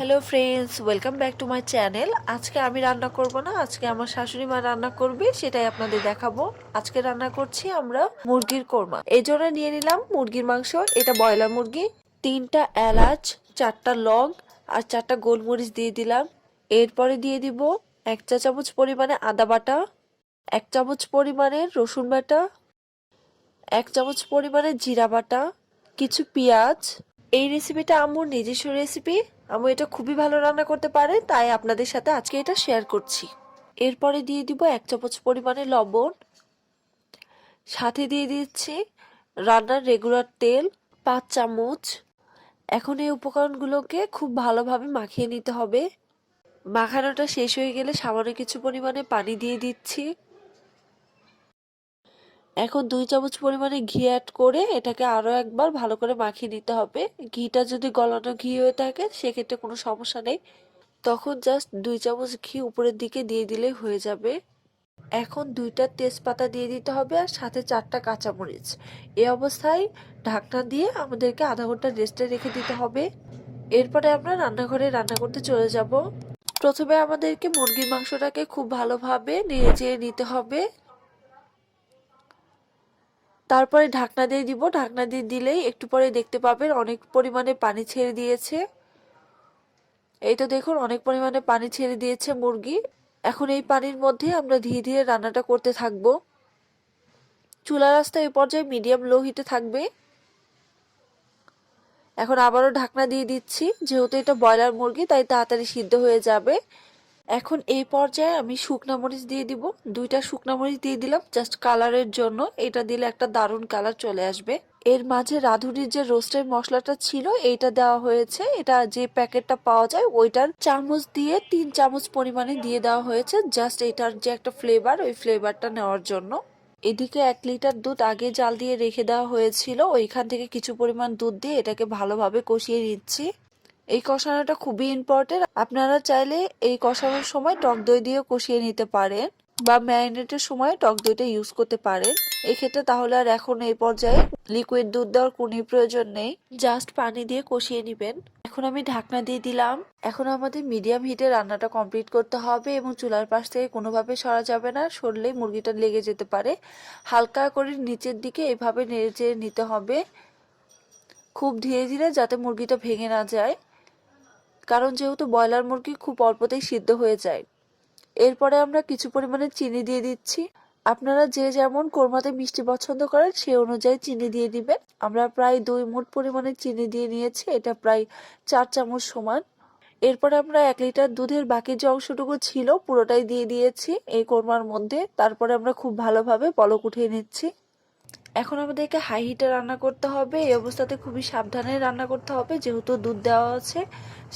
Hello friends welcome back to my channel আজকে আমি রান্না করব না, আজকে আমার শাশুড়ি মা রান্না করবে, সেটাই আপনাদের দেখাবো। আজকে রান্না করছি আমরা মুরগির কোরমা। এই জন্য নিয়ে নিলাম মুরগির মাংস, এটা ব্রয়লার মুরগি, তিনটা এলাচ, চারটা লং আর চারটা গোলমরিচ দিয়ে দিলাম। এরপরে দিয়ে দিব এক চা চামচ পরিমাণে আদা বাটা, এক চামচ পরিমাণে রসুন বাটা, এক চামচ পরিমাণে জিরা বাটা, কিছু পেঁয়াজ এই রেসিপিটা আম্মুর নিজস্ব রেসিপি আম্মু এটা খুবই ভালো রান্না করতে পারে, তাই আপনাদের সাথে আজকে এটা শেয়ার করছি। এরপরে দিয়ে দিব এক চামচ পরিমাণে লবণ। সাথে দিয়ে দিচ্ছি রান্নার রেগুলার তেল, পাঁচ চামচ। এখন এই উপকরণগুলোকে খুব ভালোভাবে মাখিয়ে নিতে হবে। মাখানোটা শেষ হয়ে গেলে সামান্য কিছু পরিমাণে পানি দিয়ে দিচ্ছি। এখন দুই চামচ পরিমাণে ঘি অ্যাড করে এটাকে আরও একবার ভালো করে মাখিয়ে নিতে হবে। ঘিটা যদি গলানো ঘি হয়ে থাকে, সেক্ষেত্রে কোনো সমস্যা নেই। তখন জাস্ট দুই চামচ ঘি উপরের দিকে দিয়ে দিলে হয়ে যাবে। এখন দুইটা তেজপাতা দিয়ে দিতে হবে আর সাথে চারটা কাঁচামরিচ। এ অবস্থায় ঢাকনা দিয়ে আমাদেরকে আধা ঘণ্টা রেস্টে রেখে দিতে হবে। এরপরে আমরা রান্নাঘরে রান্না করতে চলে যাব। প্রথমে আমাদেরকে মুরগির মাংসটাকে খুব ভালোভাবে নেড়ে চেড়ে নিতে হবে। তারপরে ঢাকনা দিয়ে দিব। ঢাকনা দিয়ে দিলেই একটু পরে দেখতে পাবেন অনেক পরিমাণে পানি ছেড়ে দিয়েছে। এই তো দেখুন, অনেক পরিমাণে পানি ছেড়ে দিয়েছে মুরগি। এখন এই পানির মধ্যে আমরা ধীরে ধীরে রান্নাটা করতে থাকব। চুলা রাস্তা এই পর্যায়ে মিডিয়াম লো হিটে থাকবে। এখন আবারও ঢাকনা দিয়ে দিচ্ছি। যেহেতু এটা ব্রয়লার মুরগি, তাই তাড়াতাড়ি সিদ্ধ হয়ে যাবে। এখন এই পর্যায়ে আমি শুকনা মরিচ দিয়ে দিব। দুইটা শুকনা মরিচ দিয়ে দিলাম জাস্ট কালারের জন্য। এটা দিলে একটা দারুণ কালার চলে আসবে। এর মাঝে রাঁধুনির যে রোস্টের মশলাটা ছিল, এইটা দেওয়া হয়েছে। এটা যে প্যাকেটটা পাওয়া যায়, ওইটার চামচ দিয়ে তিন চামচ পরিমাণে দিয়ে দেওয়া হয়েছে জাস্ট এটার যে একটা ফ্লেভার ওই ফ্লেভারটা নেওয়ার জন্য। এদিকে এক লিটার দুধ আগে জাল দিয়ে রেখে দেওয়া হয়েছিল। ওইখান থেকে কিছু পরিমাণ দুধ দিয়ে এটাকে ভালোভাবে কষিয়ে নিচ্ছি। এই কষানোটা খুবই ইম্পর্টেন্ট আপনারা চাইলে এই কষানোর সময় টক দই দিয়ে কষিয়ে নিতে পারেন বা ম্যারিনেটের সময় টক দইটা ইউজ করতে পারেন। এক্ষেত্রে তাহলে আর এখন এই পর্যায়ে লিকুইড দুধ দেওয়ার কোনো প্রয়োজন নেই। জাস্ট পানি দিয়ে কষিয়ে নেবেন। এখন আমি ঢাকনা দিয়ে দিলাম। এখন আমাদের মিডিয়াম হিটে রান্নাটা কমপ্লিট করতে হবে এবং চুলার পাশ থেকে কোনোভাবে সরা যাবে না। সরলেই মুরগিটা লেগে যেতে পারে। হালকা করে নিচের দিকে এভাবে নেড়ে নিতে হবে। খুব ধীরে ধীরে যাতে মুরগিটা ভেঙে না যায়। কারণ যেহেতু ব্রয়লার মুরগি খুব অল্পতেই সিদ্ধ হয়ে যায়। এরপরে আমরা কিছু পরিমাণে চিনি দিয়ে দিচ্ছি। আপনারা যে যেমন কোরমাতে মিষ্টি পছন্দ করেন, সে অনুযায়ী চিনি দিয়ে দিবেন। আমরা প্রায় দুই মুঠ পরিমাণে চিনি দিয়ে নিয়েছি, এটা প্রায় চার চামচ সমান। এরপরে আমরা এক লিটার দুধের বাকি যে অংশটুকু ছিল, পুরোটাই দিয়ে দিয়েছি এই কোরমার মধ্যে। তারপরে আমরা খুব ভালোভাবে পলক উঠিয়ে নিচ্ছি। এখন আমাদেরকে হাই হিটে রান্না করতে হবে। এই অবস্থাতে খুবই সাবধানে রান্না করতে হবে। যেহেতু দুধ দেওয়া আছে,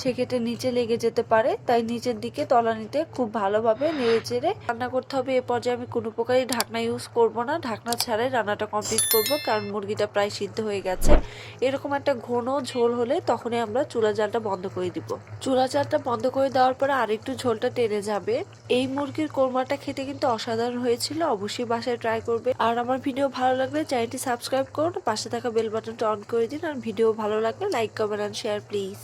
সেক্ষেত্রে নিচে লেগে যেতে পারে। তাই নিচের দিকে তলানিতে খুব ভালোভাবে নেড়ে চেড়ে রান্না করতে হবে। এ পর্যায়ে আমি কোনো প্রকারই ঢাকনা ইউজ করব না। ঢাকনা ছাড়াই রান্নাটা কমপ্লিট করব, কারণ মুরগিটা প্রায় সিদ্ধ হয়ে গেছে। এরকম একটা ঘন ঝোল হলে তখনই আমরা চুলা জালটা বন্ধ করে দিব। চুলা জালটা বন্ধ করে দেওয়ার পরে আরেকটু ঝোলটা টেনে যাবে। এই মুরগির কোরমাটা খেতে কিন্তু অসাধারণ হয়েছিল। অবশ্যই বাসায় ট্রাই করবে। আর আমার ভিডিও ভালো লাগলে চ্যানেলটি সাবস্ক্রাইব করুন, পাশে থাকা বেল বাটনটা অন করে দিন, আর ভিডিও ভালো লাগলে like, comment and share please